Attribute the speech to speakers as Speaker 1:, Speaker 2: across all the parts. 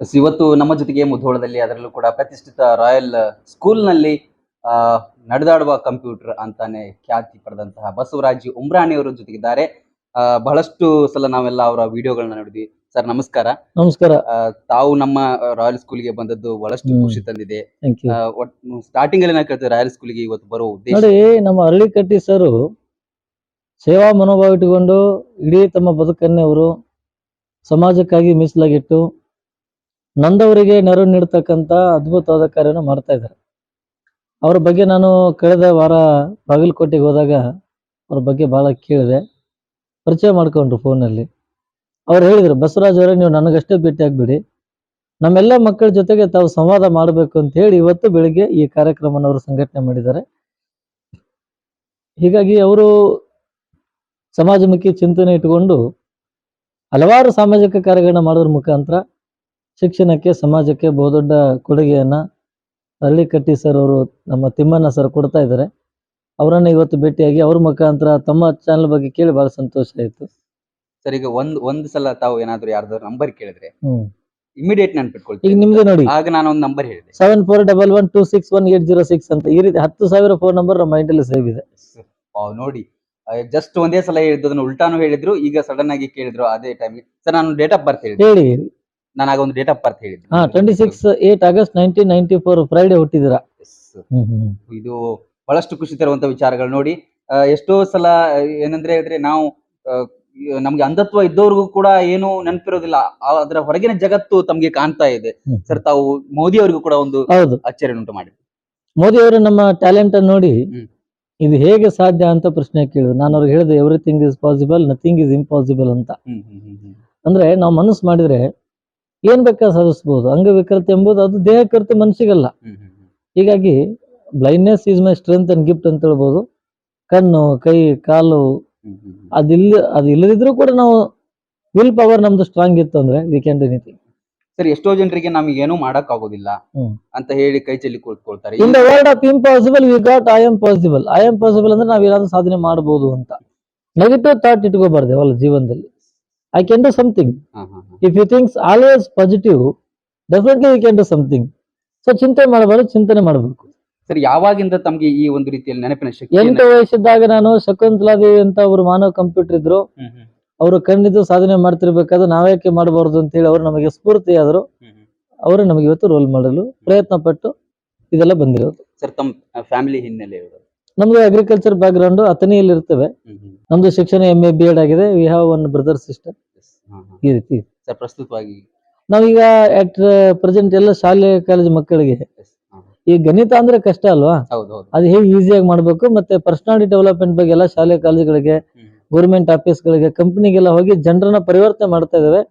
Speaker 1: ಇವತ್ತು ನಮ್ಮ ಜೊತೆಗೆ ಮುಧೋಳದಲ್ಲಿ ಅದರಲ್ಲೂ ಕೂಡ ಪ್ರತಿಷ್ಠಿತ ರಾಯಲ್ ಸ್ಕೂಲ್ನಲ್ಲಿ ಆ, ನಡೆದಾಡುವ ಕಂಪ್ಯೂಟರ್ ಅಂತಾನೆ ಖ್ಯಾತಿ ಪಡೆದಂತಹ ಬಸವರಾಜ್ ಉಮ್ರಾಣಿ ಅವರ ಜೊತೆಗಿದ್ದಾರೆ. ಆ, ಬಹಳಷ್ಟು ಸಲ ನಾವೆಲ್ಲ ಅವರ ವಿಡಿಯೋಗಳನ್ನ ನೋಡಿದ್ವಿ. ಸರ್ ನಮಸ್ಕಾರ.
Speaker 2: ನಮಸ್ಕಾರ.
Speaker 1: ತಾವು ನಮ್ಮ ರಾಯಲ್ ಸ್ಕೂಲ್ಗೆ ಬಂದದ್ದು ಬಹಳಷ್ಟು ಖುಷಿ ತಂದಿದೆ. ಸ್ಟಾರ್ಟಿಂಗ್ ಅಲ್ಲಿ ಕೇಳ್ತೀವಿ ರಾಯಲ್ ಸ್ಕೂಲ್ಗೆ ಇವತ್ತು ಬರೋ ಉದ್ದೇಶ?
Speaker 2: ನಮ್ಮ ಅರಳಿಕಟ್ಟಿ ಸರ್ ಸೇವಾ ಮನೋಭಾವ ಇಟ್ಟುಕೊಂಡು ಇಡೀ ತಮ್ಮ ಬದುಕನ್ನೇ ಅವರು ಸಮಾಜಕ್ಕಾಗಿ ಮೀಸಲಾಗಿಟ್ಟು ನೊಂದವರಿಗೆ ನೆರವು ನೀಡ್ತಕ್ಕಂಥ ಅದ್ಭುತವಾದ ಕಾರ್ಯನ ಮಾಡ್ತಾ ಇದ್ದಾರೆ. ಅವ್ರ ಬಗ್ಗೆ ನಾನು ಕಳೆದ ವಾರ ಬಾಗಲಕೋಟೆಗೆ ಹೋದಾಗ ಅವ್ರ ಬಗ್ಗೆ ಭಾಳ ಕೇಳಿದೆ. ಪರಿಚಯ ಮಾಡ್ಕೊಂಡ್ರು ಫೋನಲ್ಲಿ ಅವ್ರು ಹೇಳಿದ್ರು, ಬಸವರಾಜ್ ಅವರೇ, ನೀವು ನನಗಷ್ಟೇ ಭೇಟಿ ಆಗ್ಬಿಡಿ. ನಮ್ಮೆಲ್ಲ ಮಕ್ಕಳ ಜೊತೆಗೆ ತಾವು ಸಂವಾದ ಮಾಡಬೇಕು ಅಂತ ಹೇಳಿ ಇವತ್ತು ಬೆಳಿಗ್ಗೆ ಈ ಕಾರ್ಯಕ್ರಮವನ್ನು ಅವರು ಸಂಘಟನೆ ಮಾಡಿದ್ದಾರೆ. ಹೀಗಾಗಿ ಅವರು ಸಮಾಜಮುಖಿ ಚಿಂತನೆ ಇಟ್ಟುಕೊಂಡು ಹಲವಾರು ಸಾಮಾಜಿಕ ಕಾರ್ಯಗಳನ್ನ ಮಾಡೋದ್ರ ಮುಖಾಂತರ ಶಿಕ್ಷಣಕ್ಕೆ ಸಮಾಜಕ್ಕೆ ಬಹುದೊಡ್ಡ ಕೊಡುಗೆಯನ್ನ ಹಳ್ಳಿಕಟ್ಟಿ ಸರ್ ಅವರು ನಮ್ಮ ತಿಮ್ಮಣ್ಣ ಸರ್ ಕೊಡ್ತಾ ಇದ್ದಾರೆ. ಅವರನ್ನ ಇವತ್ತು ಭೇಟಿಯಾಗಿ ಅವ್ರ ಮುಖಾಂತರ ತಮ್ಮ ಚಾನಲ್ ಬಗ್ಗೆ ಕೇಳಿ ಬಹಳ ಸಂತೋಷ ಆಯ್ತು.
Speaker 1: ಸರ್ ಈಗ ಒಂದ್ ಒಂದ್ ಸಲ ತಾವು ಏನಾದ್ರು ಯಾರ್ದಾದ್ರು ನಂಬರ್ ಕೇಳಿದ್ರೆ
Speaker 2: ಹ್ಮ್.
Speaker 1: ಇಮಿಡಿಯೇಟ್
Speaker 2: ಈಗ
Speaker 1: ನೆನ್ಪಿಟ್ಕೊಳ್ತೀವಿ
Speaker 2: ನಿಮ್ದು ನೋಡಿ.
Speaker 1: ಆಗ ನಾನು ಒಂದು ನಂಬರ್ ಹೇಳಿದೆ.
Speaker 2: Seven four double one two six one eight zero six ಅಂತ ಈ ರೀತಿ ಹತ್ತು ಸಾವಿರ ಫೋನ್ ನಂಬರ್ ನಮ್ಮ ಮೈಂಡಲ್ಲಿ ಸೇವ್ ಇದೆ.
Speaker 1: ವಾವ್, ನೋಡಿ. ಜಸ್ಟ್ ಒಂದೇ ಸಲ ಹೇಳಿದ್ದು ಅದನ್ನ ಉಲ್ಟಾನು ಹೇಳಿದ್ರು ಈಗ ಸಡನ್ ಆಗಿ ಕೇಳಿದ್ರು ಅದೇ ಟೈಮ್ ಸರ್ ನಾನು ಡೇಟ್ ಆಫ್ ಬರ್ತ್ ಹೇಳಿ
Speaker 2: ಹೇಳಿ.
Speaker 1: ನಾನು ಆಗ ಒಂದು ಡೇಟ್ ಆಫ್ ಬರ್ತ್ ಹೇಳಿದ್ದೆ.
Speaker 2: ಹಾ twenty six eight August nineteen ninety four Friday ಹುಟ್ಟಿದಿರಾ
Speaker 1: ಇದು ಬಹಳಷ್ಟು ಖುಷಿ ತರುವಂತ ವಿಚಾರಗಳು ನೋಡಿ. ಆ, ಎಷ್ಟೋ ಸಲ ಏನಂದ್ರೆ ಹೇಳಿದ್ರೆ ನಾವು ಆ, ನಮ್ಗೆ ಅಂಧತ್ವ ಇದ್ದವ್ರಿಗೂ ಕೂಡ ಏನು ನೆನಪಿರೋದಿಲ್ಲ. ಆ- ಅದರ ಹೊರಗಿನ ಜಗತ್ತು ತಮ್ಗೆ ಕಾಣ್ತಾ ಇದೆ.
Speaker 2: ಹ್ಮ್.
Speaker 1: ಸರ್ ತಾವು ಮೋದಿ ಅವರಿಗೂ ಕೂಡ ಒಂದು
Speaker 2: ಹೌದು.
Speaker 1: ಅಚ್ಚರಿ ಉಂಟು ಮಾಡಿ
Speaker 2: ಮೋದಿ ಅವರು ನಮ್ಮ ಟ್ಯಾಲೆಂಟ್ ಅನ್ನು ನೋಡಿ
Speaker 1: ಹ್ಮ್.
Speaker 2: ಇದು ಹೇಗೆ ಸಾಧ್ಯ ಅಂತ ಪ್ರಶ್ನೆ ಕೇಳಿದ್ರು. ನಾನು ಅವ್ರಿಗೆ ಹೇಳಿದೆ everything is possible nothing is impossible ಅಂತ. ಅಂದ್ರೆ ನಾವು ಮನಸ್ಸು ಮಾಡಿದ್ರೆ ಏನ್ ಬೇಕಾದ್ರೆ ಸಾಧಿಸಬಹುದು ಅಂಗವಿಕಲತೆ ಎಂಬುದು ಅದು ದೇಹಕೃತ ಮನಸ್ಸಿಗಲ್ಲ.
Speaker 1: ಹ್ಮ್ ಹ್ಮ್ ಹ್ಮ್.
Speaker 2: ಹೀಗಾಗಿ blindness is my strength and gift ಅಂತ ಹೇಳ್ಬೋದು. ಕಣ್ಣು ಕೈ ಕಾಲು. ಅದಿಲ್ಲ ಅದು ಇಲ್ಲದಿದ್ರೂ ಕೂಡ ನಾವು ವಿಲ್ ಪವರ್ ನಮ್ದು ಸ್ಟ್ರಾಂಗ್ ಇತ್ತು ಅಂದ್ರೆ we can do anything
Speaker 1: sir ಎಷ್ಟೋ ಜನರಿಗೆ ನಮಗೆ ಏನು ಮಾಡಕ್ ಆಗೋದಿಲ್ಲ ಅಂತ ಹೇಳಿ ಕೈ ಚೆಲ್ಲಿ ಕೂತ್ಕೊಳ್ತಾರೆ.
Speaker 2: In the world of impossible we got I am possible I am possible ಅಂದ್ರೆ ನಾವ್ ಏನಾದ್ರು ಸಾಧನೆ ಮಾಡಬಹುದು ಅಂತ. ನೆಗೆಟಿವ್ ಥಾಟ್ ಇಟ್ಕೋಬಾರ್ದು ಅವಲ್ಲ ಜೀವನದಲ್ಲಿ. I
Speaker 1: can do something.
Speaker 2: If you thinks always positive definitely you can do something so ಚಿಂತೆ ಮಾಡಬಾರ್ದು ಚಿಂತನೆ ಮಾಡಬೇಕು.
Speaker 1: ಸರ್ ಯಾವಾಗಿಂದ ತಮ್ಗೆ ಈ ಒಂದು ರೀತಿಯಲ್ಲಿ ನೆನಪಿನ ಶಕ್ತಿ
Speaker 2: ಎಂಟು ವಯಸ್ಸಿದ್ದಾಗ ನಾನು ಶಕುಂತಲಾದೇವಿ ಅಂತ ಅವರು ಮಾನವ ಕಂಪ್ಯೂಟರ್ ಇದ್ರು. ಅವರು ಕಣ್ಣಿದ್ದು ಸಾಧನೆ ಮಾಡ್ತಿರ್ಬೇಕಾದ್ರೆ ನಾವ್ಯಾಕೆ ಮಾಡಬಾರ್ದು ಅಂತ ಹೇಳಿ ಅವರು ನಮಗೆ ಸ್ಫೂರ್ತಿ ಆದರು. ಅವರು ನಮಗೆ ಇವತ್ತು ರೋಲ್ ಮಾಡಲು ಪ್ರಯತ್ನ ಪಟ್ಟು ಇದೆಲ್ಲ ಬಂದಿರೋದು.
Speaker 1: ಸರ್ ತಮ್ಮ ಫ್ಯಾಮಿಲಿ ಹಿನ್ನೆಲೆ
Speaker 2: ನಮ್ದು ಅಗ್ರಿಕಲ್ಚರ್ ಬ್ಯಾಕ್ ಗ್ರೌಂಡ್ ಅತನಿಯಲ್ಲಿ ಇರ್ತವೆ ನಮ್ದು ಶಿಕ್ಷಣ ಎಂ ಎ ಬಿ ಎಡ್ ಆಗಿದೆ. We have one brother sister ಈ ರೀತಿ.
Speaker 1: ಸರ್ ಪ್ರಸ್ತುತವಾಗಿ?
Speaker 2: ನಾವೀಗ ಅಟ್ ಪ್ರೆಸೆಂಟ್ ಎಲ್ಲ ಶಾಲೆ ಕಾಲೇಜ್ ಮಕ್ಕಳಿಗೆ. ಈ ಗಣಿತ ಅಂದ್ರೆ ಕಷ್ಟ ಅಲ್ವಾ? ಅದು ಹೇಗೆ ಈಸಿಯಾಗಿ ಮಾಡಬೇಕು ಮತ್ತೆ ಪರ್ಸನಾಲಿಟಿ ಡೆವಲಪ್ಮೆಂಟ್ ಬಗ್ಗೆ ಎಲ್ಲ ಶಾಲೆ ಕಾಲೇಜುಗಳಿಗೆ ಗೌರ್ಮೆಂಟ್ ಆಫೀಸ್ಗಳಿಗೆ ಕಂಪ್ನಿಗೆಲ್ಲ ಹೋಗಿ ಜನರನ್ನ ಪರಿವರ್ತನೆ ಮಾಡ್ತಾ ಇದಾವೆ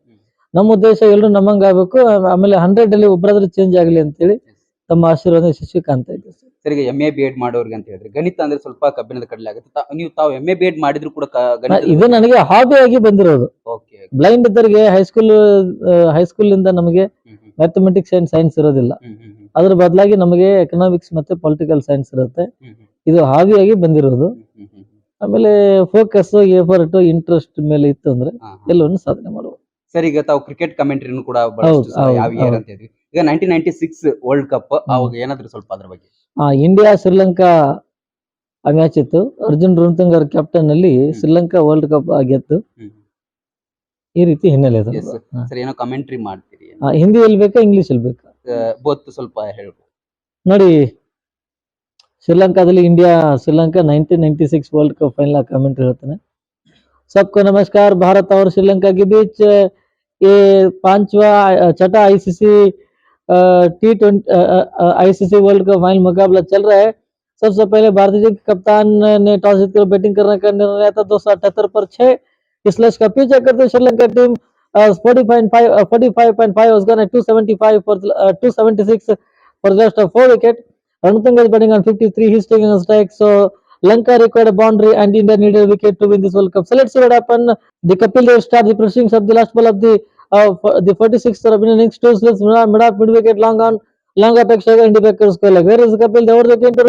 Speaker 2: ನಮ್ಮ ಉದ್ದೇಶ ಎಲ್ಲರೂ ನಮ್ಮಂಗಾಗಬೇಕು ಆಮೇಲೆ ಹಂಡ್ರೆಡ್ ಅಲ್ಲಿ ಒಬ್ಬರಾದ್ರೂ ಚೇಂಜ್ ಆಗಲಿ ಅಂತೇಳಿ ತಮ್ಮ ಆಶೀರ್ವಾದ ಯಶಸ್ವಿ ಕಾಣ್ತಾ ಇದ್ದೀವಿ.
Speaker 1: ಸರ್ ಈಗ ಎಂ ಎ ಬಿ ಎಡ್ ಮಾಡೋರಿಗೆ ಅಂತ ಹೇಳಿದ್ರೆ ಗಣಿತ ಅಂದ್ರೆ ಸ್ವಲ್ಪ ಕಬ್ಬಿಣದ ಕಡಲೆ ಆಗುತ್ತೆ. ನೀವು ತಾವು ಎಂ ಎ ಬಿ ಎಡ್ ಮಾಡಿದ್ರು ಕೂಡ ಗಣಿತ
Speaker 2: ಇದು ನನಗೆ ಹಾಬಿ ಆಗಿ ಬಂದಿರೋದು.
Speaker 1: ಓಕೆ
Speaker 2: ಬ್ಲೈಂಡ್ ಇದ್ದರಿಗೆ ಹೈಸ್ಕೂಲ್ ಹೈಸ್ಕೂಲ್ ಇಂದ ನಮಗೆ ಮ್ಯಾಥಮೆಟಿಕ್ಸ್ ಅಂಡ್ ಸೈನ್ಸ್ ಇರೋದಿಲ್ಲ. ಅದ್ರ ಬದಲಾಗಿ ನಮಗೆ ಎಕನಾಮಿಕ್ಸ್ ಮತ್ತೆ ಪೊಲಿಟಿಕಲ್ ಸೈನ್ಸ್ ಇರುತ್ತೆ. ಇದು ಹಾವಿಯಾಗಿ ಬಂದಿರೋದು. ಆಮೇಲೆ ಫೋಕಸ್ ಎಫರ್ಟ್ ಇಂಟ್ರೆಸ್ಟ್ ಮೇಲೆ ಇತ್ತು ಅಂದ್ರೆ ಎಲ್ಲವನ್ನು ಸಾಧನೆ ಮಾಡುವ.
Speaker 1: ಸರ್ ಈಗ ತಾವು ಕ್ರಿಕೆಟ್ ಕಮೆಂಟ್ರಿನೂ ಕೂಡ ಯಾವ ಇಯರ್. ಅಂತ ಹೇಳಿದ್ವಿ. ಈಗ nineteen ninety six world cup ಅವಾಗ ಏನಾದ್ರು ಸ್ವಲ್ಪ ಅದ್ರ ಬಗ್ಗೆ.
Speaker 2: ಇಂಡಿಯಾ ಶ್ರೀಲಂಕಾ ಆ ಮ್ಯಾಚ್ ಇತ್ತು ಅರ್ಜುನ್ ರುಣ್ತುಂಗ್ ಅವ್ರ ಕ್ಯಾಪ್ಟನ್ ಅಲ್ಲಿ ಶ್ರೀಲಂಕಾ ವರ್ಲ್ಡ್ ಕಪ್ ಆಗಿತ್ತು ಈ ರೀತಿ ಹಿನ್ನೆಲೆ
Speaker 1: ಸರ್ ಏನೋ ಕಮೆಂಟ್ರಿ ಮಾಡ್ತೀರಿ
Speaker 2: ಹಿಂದಿ ಬೇಕಾ ಇಂಗ್ಲಿಷ್ ಹೇಳ್ಬೇಕಾ
Speaker 1: ಬೋತ್ ಸ್ವಲ್ಪ ಹೇಳ್ಬೋದು.
Speaker 2: ನೋಡಿ ಶ್ರೀಲಂಕಾದಲ್ಲಿ India Sri Lanka nineteen ninety six world cup final comment ಹೇಳ್ತಾನೆ. सबको ನಮಸ್ಕಾರ. ಭಾರತ और ಶ್ರೀಲಂಕಾಗೆ ಬೀಚ್ बीच ಪಾಂಚ್ವಾ ಚಟ ICC T ICC world cup final मुकाबला चल रहा है सबसे पहले भारतीय के कप्तान ने टॉस जीतकर बैटिंग करने का निर्णय लिया था दो सौ अठहत्तर पर छह का पीछे करते Sri Lanka team forty point five forty five point five was two seventy five for two seventy six for just a four wicket. Ranatanga is batting on 53. He's taking a strike. So Lanka required a boundary and India needed a wicket to win this World Cup. So let's see what happened. The Kapil Dev start the proceedings of the last ball of the uh, the 46th of innings. Two slips, mid off mid wicket, long on, long the backers square leg. Where is Kapil Dev? They the game to.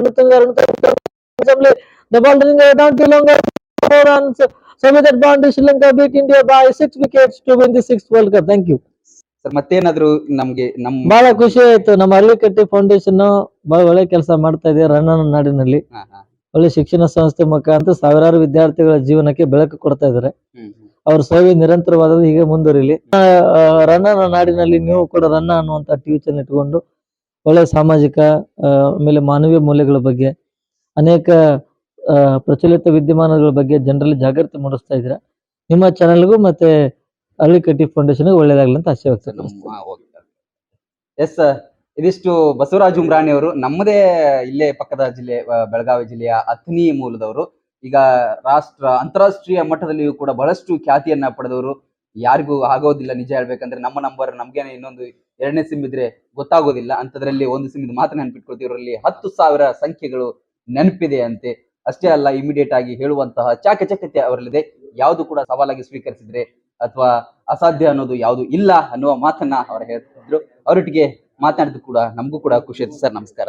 Speaker 2: Ranatanga. The ball uh, down to longer. Four runs. So with that boundary, Sri Lanka beat India by six wickets to win the sixth World Cup. Thank you.
Speaker 1: Sir ಮತ್ತೇನಾದ್ರು ನಮ್ಗೆ ನಮ್
Speaker 2: ಬಹಳ ಖುಷಿ ಆಯ್ತು ನಮ್ಮ Aralikatti foundation ಬಹಳ ಒಳ್ಳೆ ಕೆಲಸ ಮಾಡ್ತಾ ಇದೆ ರನ್ನನ ನಾಡಿನಲ್ಲಿ. ಒಳ್ಳೆ ಶಿಕ್ಷಣ ಸಂಸ್ಥೆ ಮುಖಾಂತರ ಸಾವಿರಾರು ವಿದ್ಯಾರ್ಥಿಗಳ ಜೀವನಕ್ಕೆ ಬೆಳಕು ಕೊಡ್ತಾ
Speaker 1: ಹ್ಮ್.
Speaker 2: ಅವ್ರ ಸೇವೆ ನಿರಂತರವಾದದ್ದು ಹೀಗೆ ಮುಂದುವರಿಲಿ. ರನ್ನನ ನಾಡಿನಲ್ಲಿ ನೀವು ಕೂಡ ರನ್ನ ಅನ್ನುವಂತ ಟಿವಿ ಚಾನಲ್ ಇಟ್ಕೊಂಡು ಒಳ್ಳೆ ಸಾಮಾಜಿಕ ಆಮೇಲೆ ಮಾನವೀಯ ಮೌಲ್ಯಗಳ ಬಗ್ಗೆ ಅನೇಕ ಪ್ರಚಲಿತ ವಿದ್ಯಮಾನಗಳ ಬಗ್ಗೆ ಜನರಲ್ಲಿ ಜಾಗೃತಿ ಮೂಡಿಸ್ತಾ ಇದ್ದೀರಾ? ನಿಮ್ಮ ಚಾನಲ್ಗೂ ಮತ್ತೆ ಅರಳಿಕಟ್ಟಿ ಫೌಂಡೇಶನ್ಗೆ ಒಳ್ಳೇದಾಗ್ಲಿ ಅಂತ ಆಶೆ ವ್ಯಕ್ತ
Speaker 1: ಎಸ್ ಇದಿಷ್ಟು ಬಸವರಾಜ್ ಉಮ್ರಾಣಿ ಅವರು ನಮ್ಮದೇ ಇಲ್ಲೇ ಪಕ್ಕದ ಜಿಲ್ಲೆ ಬೆಳಗಾವಿ ಜಿಲ್ಲೆಯ ಅಥಣಿ ಮೂಲದವರು. ಈಗ ರಾಷ್ಟ್ರ, ಅಂತಾರಾಷ್ಟ್ರೀಯ ಮಟ್ಟದಲ್ಲಿಯೂ ಕೂಡ ಬಹಳಷ್ಟು ಖ್ಯಾತಿಯನ್ನ ಪಡೆದವರು ಯಾರಿಗೂ ಆಗೋದಿಲ್ಲ ನಿಜ ಹೇಳ್ಬೇಕಂದ್ರೆ ನಮ್ಮ ನಂಬರ್ ನಮ್ಗೇನೆ ಇನ್ನೊಂದು ಎರಡನೇ ಸಿಮ್ ಇದ್ರೆ ಗೊತ್ತಾಗೋದಿಲ್ಲ. ಅಂತದ್ರಲ್ಲಿ ಒಂದು ಸಿಮ್ ಮಾತ್ರ ನೆನಪಿಟ್ಕೊಳ್ತೀವಿ. ಇವರಲ್ಲಿ ಹತ್ತು ಸಾವಿರ ಸಂಖ್ಯೆಗಳು ನೆನಪಿದೆ ಅಂತೆ. ಅಷ್ಟೇ ಅಲ್ಲ ಇಮಿಡಿಯೇಟ್ ಆಗಿ ಹೇಳುವಂತಹ ಚಾಕಚಕ್ಯತೆ ಅವರಲ್ಲಿದೆ. ಯಾವುದು ಕೂಡ ಸವಾಲಾಗಿ ಸ್ವೀಕರಿಸಿದ್ರೆ ಅಥವಾ ಅಸಾಧ್ಯ ಅನ್ನೋದು ಯಾವುದು ಇಲ್ಲ ಅನ್ನುವ ಮಾತನ್ನ ಅವರು ಹೇಳ್ತಿದ್ರು. ಅವರೊಟ್ಟಿಗೆ ಮಾತನಾಡಿದ್ದು ಕೂಡ ನಮಗೂ ಕೂಡ ಖುಷಿ ಆಯ್ತು ಸರ್. ನಮಸ್ಕಾರ.